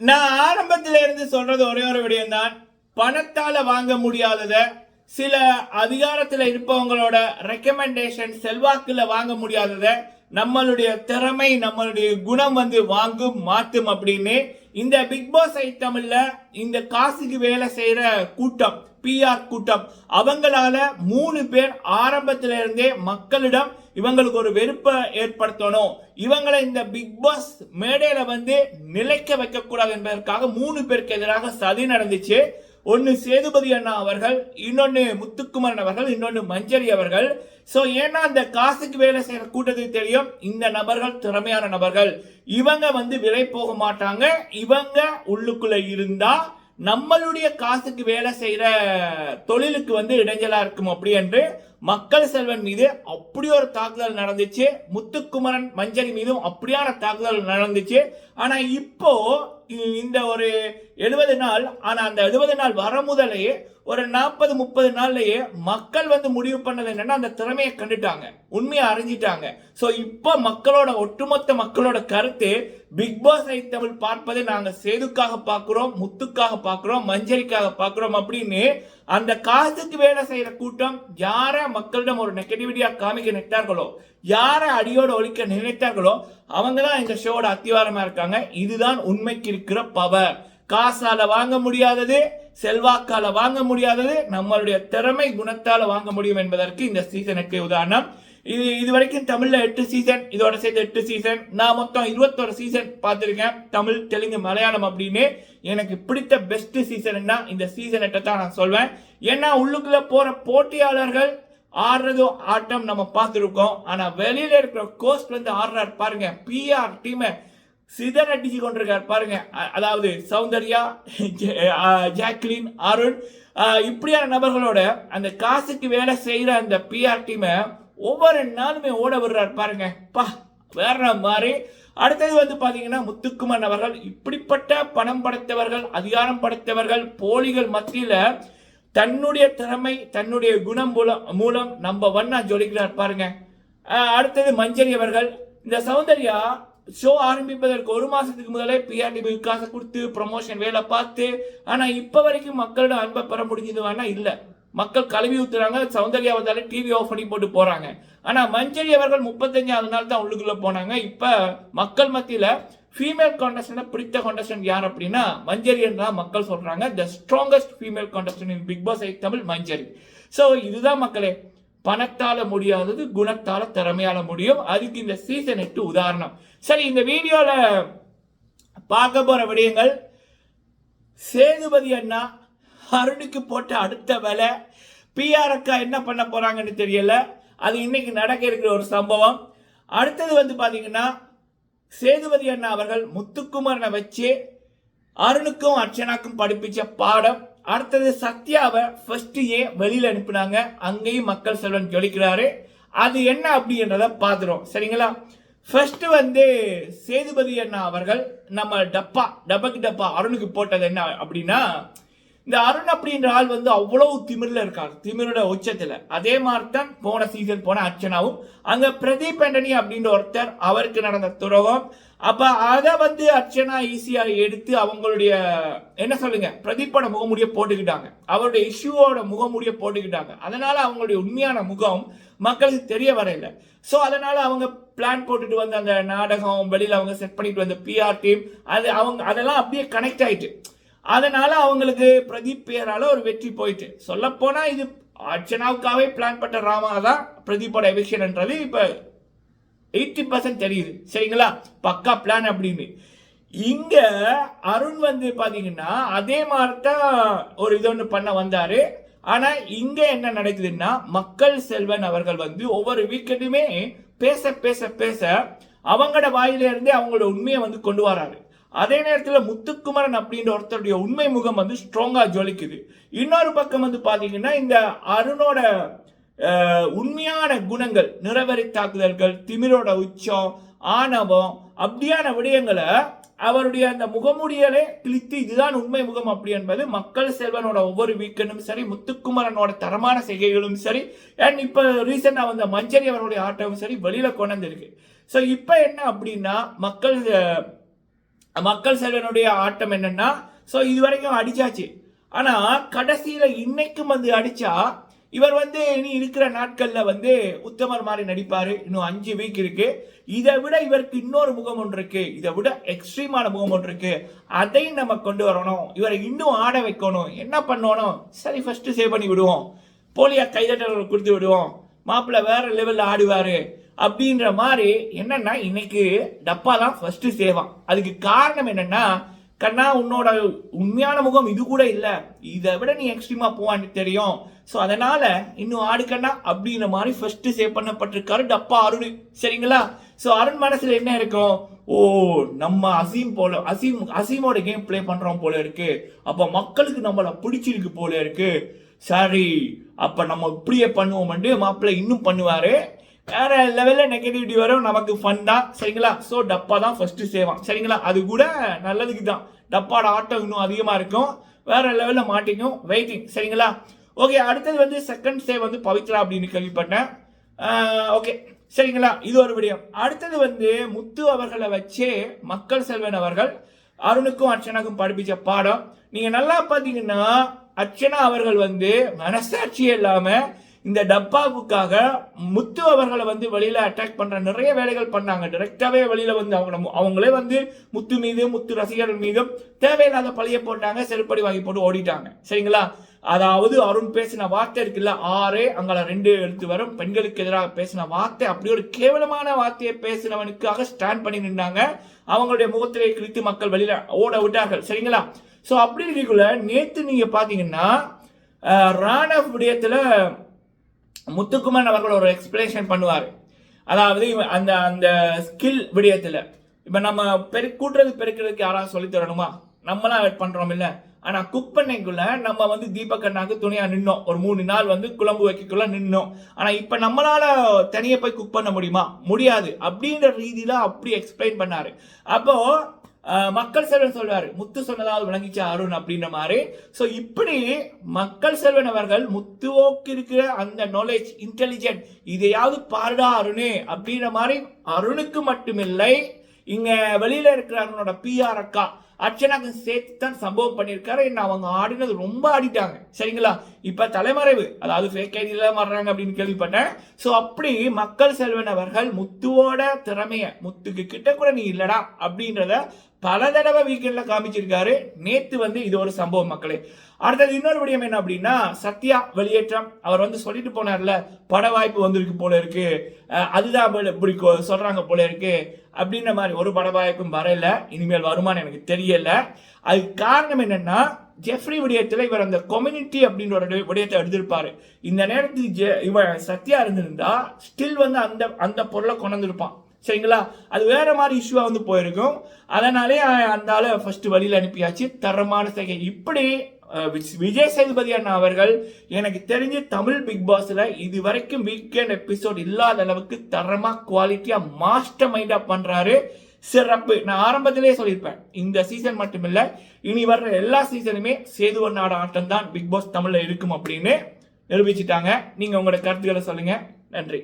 நான் ஆரம்பத்தில் இருந்து சொல்றது ஒரே ஒரு விடயம் தான் பணத்தால வாங்க முடியாதத சில அதிகாரத்தில் இருப்பவங்களோட ரெக்கமெண்டேஷன் செல்வாக்குல வாங்க முடியாதத நம்மளுடைய திறமை நம்மளுடைய குணம் வந்து வாங்கும் மாத்தும் அப்படின்னு இந்த பிக் பாஸ் ஐ தமிழ்ல இந்த காசுக்கு வேலை செய்யற கூட்டம் பிஆர் கூட்டம் அவங்களால மூணு பேர் ஆரம்பத்தில இருந்தே மக்களிடம் இவங்களுக்கு ஒரு வெறுப்பை ஏற்படுத்தணும். இவங்களை இந்த பிக் பாஸ் மேடையில வந்து நிலைக்க வைக்க கூடாது என்பதற்காக மூணு பேருக்கு எதிராக சதி நடந்துச்சு. ஒன்னு சேதுபதி அண்ணா அவர்கள் இன்னொன்னு முத்துக்குமரன் அவர்கள் இன்னொன்னு மஞ்சரி அவர்கள். சோ ஏன்னா அந்த காசுக்கு வேலை செய்யற கூட்டத்துக்கு தெரியும் இந்த நபர்கள் திறமையான நபர்கள். இவங்க வந்து விலை போக மாட்டாங்க. இவங்க உள்ளுக்குள்ள இருந்தா நம்மளுடைய காசுக்கு வேலை செய்கிற தொழிலுக்கு வந்து இடைஞ்சலாக இருக்கும் அப்படி என்று மக்கள் செல்வன் மீது அப்படி ஒரு தாக்குதல் நடந்துச்சு. முத்துக்குமரன் மஞ்சள் மீதும் அப்படியான தாக்குதல் நடந்துச்சு. ஆனால் இப்போ இந்த ஒரு எழுபது நாள் ஆனால் அந்த எழுபது நாள் வர முதலே ஒரு நாற்பது முப்பது நாள்லயே மக்கள் வந்து முடிவு பண்ணது என்னன்னா அந்த திறமையை கண்டுட்டாங்க. உண்மையை அறிஞ்சிட்டாங்க. ஸோ இப்போ மக்களோட ஒட்டுமொத்த மக்களோட கருத்து பிக் பாஸ் ஐ தமிழ் பார்ப்பதை நாங்கள் சேதுக்காக பார்க்குறோம் முத்துக்காக பார்க்குறோம் மஞ்சரிக்காக பார்க்குறோம் அப்படின்னு அந்த காசுக்கு வேலை செய்கிற கூட்டம் யாரை மக்களிடம் ஒரு நெகட்டிவிட்டியாக காமிக்க நினைத்தார்களோ யாரை அடியோடு ஒழிக்க நினைத்தார்களோ அவங்க தான் இந்த ஷோட அத்திவாரமாக இருக்காங்க. இதுதான் உண்மைக்கு இருக்கிற பவர் காசால வாங்க முடியாதது செல்வாக்கால வாங்க முடியாதது நம்மளுடைய திறமை குணத்தால வாங்க முடியும் என்பதற்கு இந்த சீசனுக்கு உதாரணம். இது இது வரைக்கும் தமிழில் எட்டு சீசன் இதோட சேர்த்து எட்டு சீசன் நான் மொத்தம் இருபத்தொரு சீசன் பார்த்துருக்கேன். தமிழ் தெலுங்கு மலையாளம் அப்படின்னு. எனக்கு பிடித்த பெஸ்ட் சீசன்னா இந்த சீசன் எட்டை தான் நான் சொல்வேன். ஏன்னா உள்ளுக்குள்ளே போகிற போட்டியாளர்கள் ஆடுறதும் ஆட்டம் நம்ம பார்த்துருக்கோம். ஆனால் வெளியில் இருக்கிற கோஸ்ட் வந்து ஆடுறாரு பாருங்க. பிஆர் டீமை சிதற அடிச்சு கொண்டிருக்கார் பாருங்க. அதாவது சௌந்தர்யா ஜெ- ஜாக்லின் அருண் இப்படியான நபர்களோட அந்த காசுக்கு வேலை செய்கிற அந்த பிஆர் டீமை ஒவ்வொரு நாளுமே ஓட விடுறாரு பாருங்க. பா வேற மாதிரி. அடுத்தது வந்து பார்த்தீங்கன்னா முத்துக்குமன் அவர்கள் இப்படிப்பட்ட பணம் படைத்தவர்கள் அதிகாரம் படைத்தவர்கள் போலிகள் மத்தியில் தன்னுடைய திறமை தன்னுடைய குணம் மூலம் மூலம் நம்ம வண்ணா ஜொலிக்கிறார் பாருங்க. அடுத்தது மஞ்சரி அவர்கள். இந்த சௌந்தர்யா ஷோ ஆரம்பிப்பதற்கு ஒரு மாதத்துக்கு முதலே பிஆர்டி காசை கொடுத்து ப்ரமோஷன் வேலை பார்த்து ஆனால் இப்போ வரைக்கும் மக்களோட அன்பை பெற முடிஞ்சது வேணா இல்லை. மக்கள் கழுவி ஊத்துறாங்க சௌந்தர்யா வந்தாலே டிவி ஆஃப் பண்ணி போட்டு போகிறாங்க ஆனால் மஞ்சரி அவர்கள் முப்பத்தஞ்சாவது நாள் தான் உள்ளுக்குள்ளே போனாங்க. இப்போ மக்கள் மத்தியில் ஃபீமேல் கான்டெஸ்டன்ட் பிடித்த கான்டஸ்டன்ட் யார் அப்படின்னா மஞ்சரி தான் மக்கள் சொல்கிறாங்க the strongest female contestant in Bigg Boss I Tamil Manjari. So இதுதான் மக்களே பணத்தால் முடியாதது குணத்தால் திறமையால் முடியும். அதுக்கு இந்த சீசன் எட்டு உதாரணம். சரி இந்த வீடியோவில் பார்க்க போகிற விடயங்கள் சேதுபதி அண்ணா அருணுக்கு போட்ட அடுத்த வேலை பிஆர் அக்கா என்ன பண்ண போகிறாங்கன்னு தெரியல. அது இன்னைக்கு நடக்க இருக்கிற ஒரு சம்பவம். அடுத்தது வந்து பார்த்தீங்கன்னா சேதுபதி அண்ணா அவர்கள் முத்துக்குமரனை வச்சு அருணுக்கும் அர்ச்சனாக்கும் படிப்பிச்ச பாடம். அடுத்தது சத்யாவை ஃபர்ஸ்ட் ஏன் வெளியில் அனுப்புனாங்க. அங்கேயும் மக்கள் செல்வன் ஜொலிக்கிறாரு. அது என்ன அப்படின்றத பார்த்துரும் சரிங்களா? ஃபர்ஸ்ட் வந்து சேதுபதி அண்ணா அவர்கள் நம்ம டப்பா டப்பாக்கு டப்பா அருணுக்கு போட்டது என்ன அப்படின்னா இந்த அருண் அப்படின்ற ஆள் வந்து அவ்வளவு திமிரில் இருக்கார். திமிரோட உச்சத்தில். அதே மாதிரி தான் போன சீசன் போன அர்ச்சனாவும். அங்கே பிரதீப் ஆண்டனி அப்படின்ற ஒருத்தர் அவருக்கு நடந்த துரோகம். அப்போ அதை வந்து அர்ச்சனா ஈஸியாக எடுத்து அவங்களுடைய என்ன சொல்லுங்க பிரதீப்போட முகமூடியை போட்டுக்கிட்டாங்க. அவருடைய இஷ்யூவோட முகமூடியை போட்டுக்கிட்டாங்க. அதனால அவங்களுடைய உண்மையான முகம் மக்களுக்கு தெரிய வரையில ஸோ அதனால அவங்க பிளான் போட்டுட்டு வந்த அந்த நாடகம் வெளியில் அவங்க செட் பண்ணிட்டு வந்த பிஆர் டீம் அது அவங்க அதெல்லாம் அப்படியே கனெக்ட் ஆயிட்டு. அதனால் அவங்களுக்கு பிரதீப் பேரால் ஒரு வெற்றி போயிட்டு. சொல்லப்போனால் இது அர்ச்சனாவுக்காகவே பிளான் பண்ண ராமா தான் பிரதீப்போட எவிக்ஷன்ன்றது இப்போ எயிட்டி பர்சன்ட் தெரியுது. சரிங்களா? பக்கா பிளான் அப்படின்னு. இங்கே அருண் வந்து பார்த்தீங்கன்னா அதே மாதிரி தான் ஒரு இது ஒன்று பண்ண வந்தார். ஆனால் இங்கே என்ன நடக்குதுன்னா மக்கள் செல்வன் அவர்கள் வந்து ஒவ்வொரு வீக்கெண்டுமே பேச பேச பேச அவங்களோட வாயிலேருந்தே அவங்களோட உண்மையை வந்து கொண்டு வராரு. அதே நேரத்தில் முத்துக்குமரன் அப்படின்ற ஒருத்தருடைய உண்மை முகம் வந்து ஸ்ட்ராங்காக ஜொலிக்குது. இன்னொரு பக்கம் வந்து பார்த்தீங்கன்னா இந்த அருணோட உண்மையான குணங்கள் நிறவரி தாக்குதல்கள் திமிரோட உச்சம் ஆணவம் அப்படியான விடயங்களை அவருடைய அந்த முகமுடியலே கிழித்து இதுதான் உண்மை முகம் அப்படி என்பது மக்கள் செல்வனோட ஒவ்வொரு வீக்கெண்டும் சரி முத்துக்குமரனோட தரமான செய்கைகளும் சரி அண்ட் இப்போ ரீசெண்டாக வந்த மஞ்சரி அவருடைய ஆட்டமும் சரி வெளியில் கொண்டு வந்திருக்கு. ஸோ இப்போ என்ன அப்படின்னா மக்கள் மக்கள் செல்வனுடைய ஆட்டம் என்னன்னா ஸோ இது வரைக்கும் அடிச்சாச்சு. ஆனால் கடைசியில் இன்னைக்கும் வந்து அடிச்சா இவர் வந்து இனி இருக்கிற நாட்களில் வந்து உத்தமர் மாதிரி நடிப்பார். இன்னும் அஞ்சு வீக் இருக்கு. இதை விட இவருக்கு இன்னொரு முகம் ஒன்று இருக்கு. இதை விட எக்ஸ்ட்ரீமான முகம் ஒன்று இருக்கு. அதையும் நம்ம கொண்டு வரணும். இவரை இன்னும் ஆட வைக்கணும். என்ன பண்ணணும்? சரி ஃபர்ஸ்ட் சேவ் பண்ணி விடுவோம். போலியா கைதட்டல் கொடுத்து விடுவோம். மாப்பிள்ள வேற லெவலில் ஆடுவாரு. அப்படின்ற மாதிரி என்னன்னா இன்னைக்கு டப்பா தான் ஃபர்ஸ்ட் சேவான் அதுக்கு காரணம் என்னன்னா கண்ணா உன்னோட உண்மையான முகம் இது கூட இல்லை. இதை விட நீ எக்ஸ்ட்ரீமா போவான்னு தெரியும். ஸோ அதனால இன்னும் ஆடு கண்ணா அப்படின்ற மாதிரி ஃபர்ஸ்ட் சேவ் பண்ணப்பட்டிருக்காரு டப்பா அருண். சரிங்களா? ஸோ அருண் மனசுல என்ன இருக்கும்? ஓ நம்ம அசீம் போல அசீம் அசீமோட கேம் ப்ளே பண்றோம் போல இருக்கு. அப்ப மக்களுக்கு நம்மள பிடிச்சிருக்கு போல இருக்கு. சரி அப்ப நம்ம இப்படியே பண்ணுவோம்ட்டு மாப்பிள்ளை இன்னும் பண்ணுவாரு. வேற லெவல்ல நெகட்டிவிட்டி வரும் நமக்கு ஃபன் தான். சரிங்களா? ஸோ டப்பா தான் ஃபர்ஸ்ட் சேவான் சரிங்களா? அது கூட நல்லதுக்கு தான். டப்பாட ஆட்டம் இன்னும் அதிகமா இருக்கும். வேற லெவல்ல மாட்டிக்கும். வெயிட்டிங் சரிங்களா? ஓகே அடுத்தது வந்து செகண்ட் சேவ் வந்து பவித்ரா அப்படின்னு கேள்விப்பட்டேன். ஓகே சரிங்களா? இது ஒரு விடயம். அடுத்தது வந்து முத்து அவர்களை வச்சே மக்கள் செல்வன் அவர்கள் அருணுக்கும் அர்ச்சனாக்கும் படிப்பிச்ச பாடம். நீங்க நல்லா பார்த்தீங்கன்னா அர்ச்சனா அவர்கள் வந்து மனசாட்சியே இல்லாமல் இந்த டப்பாவுக்காக முத்து அவர்களை வந்து வெளியில் அட்டாக் பண்ணுற நிறைய வேலைகள் பண்ணாங்க. டிரெக்டாகவே வெளியில் வந்து அவங்க அவங்களே வந்து முத்து மீது முத்து ரசிகர்கள் மீதும் தேவையில்லாத பழிய போட்டாங்க செருப்படி வாங்கி போட்டு ஓடிட்டாங்க. சரிங்களா? அதாவது அருண் பேசின வார்த்தை இருக்குல்ல ஆறே அங்கே ரெண்டு எழுத்து வரும். பெண்களுக்கு எதிராக பேசின வார்த்தை அப்படி ஒரு கேவலமான வார்த்தையை பேசினவனுக்காக ஸ்டாண்ட் பண்ணி நின்றாங்க. அவங்களுடைய முகத்திலே கிழித்து மக்கள் வெளியில் ஓட விட்டார்கள். சரிங்களா? ஸோ அப்படி இருக்கக்குள்ள நேற்று நீங்கள் பார்த்தீங்கன்னா ராணவ் விடயத்தில் முத்துக்குமரன் அவர்கள் ஒரு எக்ஸ்பிளேஷன் பண்ணுவார். அதாவது இவன் அந்த அந்த ஸ்கில் விடயத்தில். இப்போ நம்ம பெரு கூட்டுறது பெருக்கிறதுக்கு யாராவது சொல்லி தரணுமா? நம்மளாம் பண்ணுறோம் இல்லை ஆனால் குக் பண்ணைக்குள்ள நம்ம வந்து தீபக் அண்ணாக்கு துணையா நின்னோம். ஒரு மூணு நாள் வந்து குழம்பு வைக்கக்குள்ள நின்னோம். ஆனால் இப்போ நம்மளால் தனியாக போய் குக் பண்ண முடியுமா? முடியாது. அப்படின்ற ரீதியில் அப்படி எக்ஸ்பிளைன் பண்ணார். அப்போது மக்கள் செல்வன் சொல்வார் முத்து சொன்னதாவது விளங்கிச்சு அருண் அப்படின்ற மாதிரி. ஸோ இப்படி மக்கள் செல்வன் அவர்கள் முத்துவோக்கு இருக்கிற அந்த நாலேஜ் இன்டெலிஜென்ட் இதையாவது பாருடா அருணே அப்படின்ற மாதிரி அருணுக்கு மட்டுமில்லை. இங்க வெளியில இருக்கிற அருணோட பிஆர் அக்கா அர்ச்சனாக்கு சேர்த்து தான் சம்பவம் பண்ணியிருக்காரு. என்ன அவங்க ஆடினது ரொம்ப ஆடிட்டாங்க. சரிங்களா? இப்போ தலைமறைவு. அதாவது ஃபேக் ஐடியில் மாறுறாங்க அப்படின்னு கேள்விப்பட்டேன். ஸோ அப்படி மக்கள் செல்வன் அவர்கள் முத்துவோட திறமையை முத்துக்கு கிட்ட கூட நீ இல்லடா அப்படின்றத பல தடவை வீக்கெண்ட்ல காமிச்சிருக்காரு. நேத்து வந்து இது ஒரு சம்பவம் மக்களே. அடுத்தது இன்னொரு விடயம் என்ன அப்படின்னா சத்யா வெளியேற்றம். அவர் வந்து சொல்லிட்டு போனார்ல பட வாய்ப்பு வந்திருக்கு போல இருக்கு. அதுதான் இப்படி சொல்றாங்க போல இருக்கு. அப்படின்ற மாதிரி ஒரு பட வாய்ப்பும் வரல. இனிமேல் வருமானு எனக்கு தெரியல. அதுக்கு காரணம் என்னன்னா ஜெஃப்ரி விடயத்தில் இவர் அந்த கம்யூனிட்டி அப்படின்ற ஒரு விடயத்தை எடுத்திருப்பாரு. இந்த நேரத்துக்கு ஜெ- இவன் சத்யா இருந்திருந்தா ஸ்டில் வந்து அந்த அந்த பொருளை கொண்டு வந்திருப்பான். சரிங்களா? அது வேற மாதிரி இஷ்யூவாக வந்து போயிருக்கும். அதனாலே அந்த ஆளை ஃபர்ஸ்ட் வழியில் அனுப்பியாச்சு. தரமான செய்கை இப்படி விஜய் சேதுபதி அண்ணா அவர்கள் எனக்கு தெரிஞ்சு தமிழ் பிக் பாஸ்ல இது வரைக்கும் வீக்கெண்ட் எபிசோட் இல்லாத அளவுக்கு தரமா குவாலிட்டியா மாஸ்டர் மைண்டா பண்றாரு. சிறப்பு. நான் ஆரம்பத்திலே சொல்லியிருப்பேன். இந்த சீசன் மட்டுமில்ல இனி வர்ற எல்லா சீசனுமே சேதுவண்ணாட ஆட்டம் தான் பிக் பாஸ் தமிழ்ல இருக்கும் அப்படின்னு நிரூபிச்சிட்டாங்க. நீங்க உங்களோட கருத்துக்களை சொல்லுங்க. நன்றி.